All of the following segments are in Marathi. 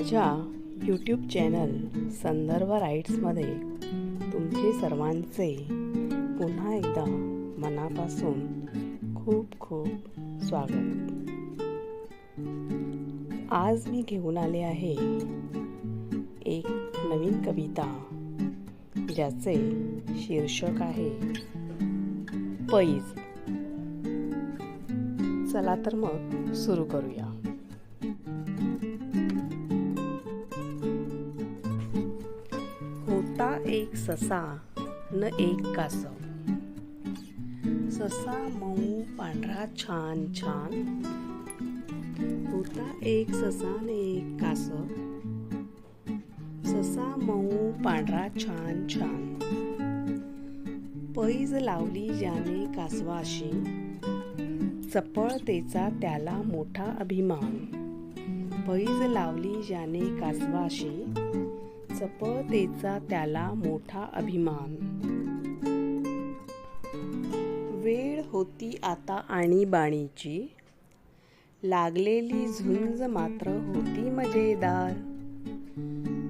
माझ्या यूट्यूब चॅनल संदर्भ राईट्समध्ये तुमचे सर्वांचे पुन्हा एकदा मनापासून खूप खूप स्वागत. आज मी घेऊन आले आहे एक नवीन कविता ज्याचे शीर्षक आहे पैज. चला तर मग सुरू करूया. एक ससा न एक कासव. ससा मऊ पांढरा छान छान. होता एक ससा न एक कासव. ससा मऊ पांढरा छान छान. पैज लावली ज्याने कासवाशी. चपळतेचा त्याला मोठा अभिमान. पैज लावली ज्याने कासवाशी. चपळतेचा त्याला मोठा अभिमान. वेळ होती आता आणीबाणीची लागलेली झुंज मात्र होती मजेदार.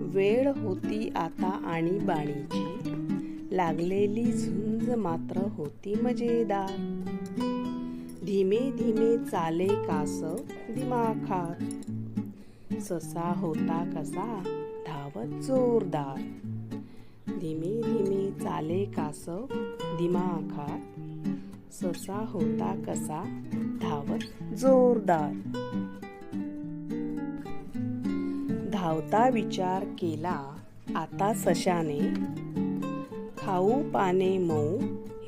वेळ होती आता आणीबाणीची लागलेली झुंज मात्र होती मजेदार. धीमे धीमे चाले कास दिमाखात. ससा होता कसा? धावत जोरदार. धीमे धीमे चाले कासव दिमाखात ससा होता कसा धावत जोरदार. धावता विचार केला आता सशाने. खाऊ पाने मऊ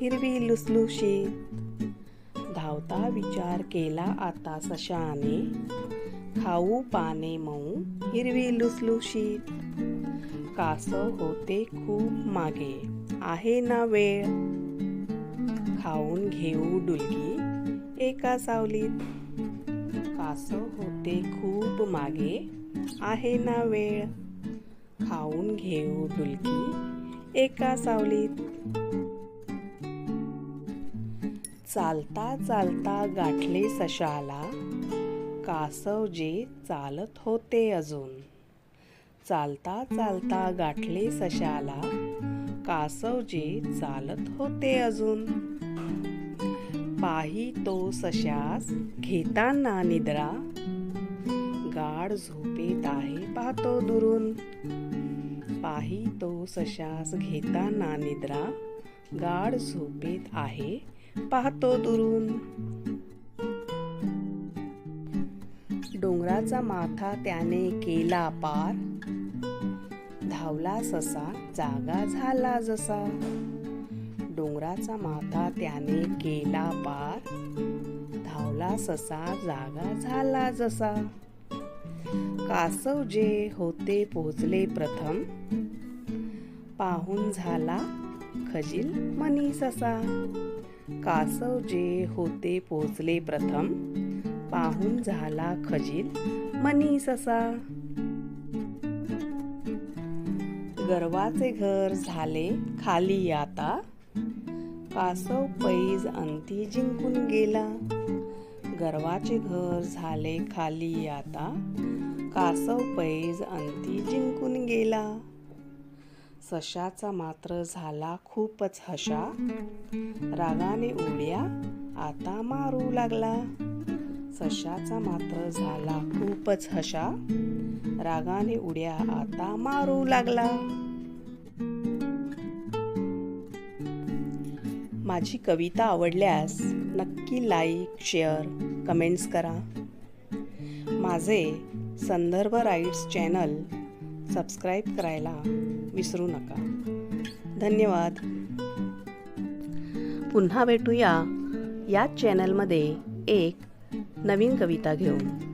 हिरवी लुसलुशीत. धावता विचार केला आता सशाने. खाऊ पाने मऊ हिरवी लुसलुशीत. कासव होते खूप मागे. आहे ना वेळ? खाऊन घेऊ डुलकी एका सावलीत. कासव होते खूप मागे. आहे ना वेळ? खाऊन घेऊ डुलकी एका सावलीत. चालता चालता गाठले सशाला. कासव जे चालत होते अजून. चालता चालता गाठले सशाला कासव जे चालत होते अजून. पाही तो सशास घेताना निद्रा गाढ झोपेत आहे पाहतो दुरून. पाही तो सशास घेताना निद्रा गाढ झोपेत आहे पाहतो दुरून. डोंगराचा माथा त्याने केला पार. धावला ससा जागा झाला जसा. डोंगराचा माथा त्याने केला पार. धावला ससा जागा झाला जसा. कासव जे होते पोचले प्रथम. पाहून झाला खजील मनी ससा. कासव जे होते पोचले प्रथम. पाहून झाला खजील मनी ससा. गर्वाचे घर झाले खाली आता. कासव पैज अंती जिंकून गेला. गर्वाचे घर झाले खाली आता. कासव पैज अंती जिंकून गेला. सशाचा मात्र झाला खूपच हशा. रागाने उड्या आता मारू लागला. सशाचा मात्र झाला खूपच हशा. रागाने उड्या आता मारू लागला. माझी कविता आवडल्यास नक्की लाईक शेअर कमेंट्स करा. माझे संदर्भ राईट्स चॅनल सबस्क्राईब करायला विसरू नका. धन्यवाद. पुन्हा भेटूया याच चॅनलमध्ये एक नवीन कविता घेऊन.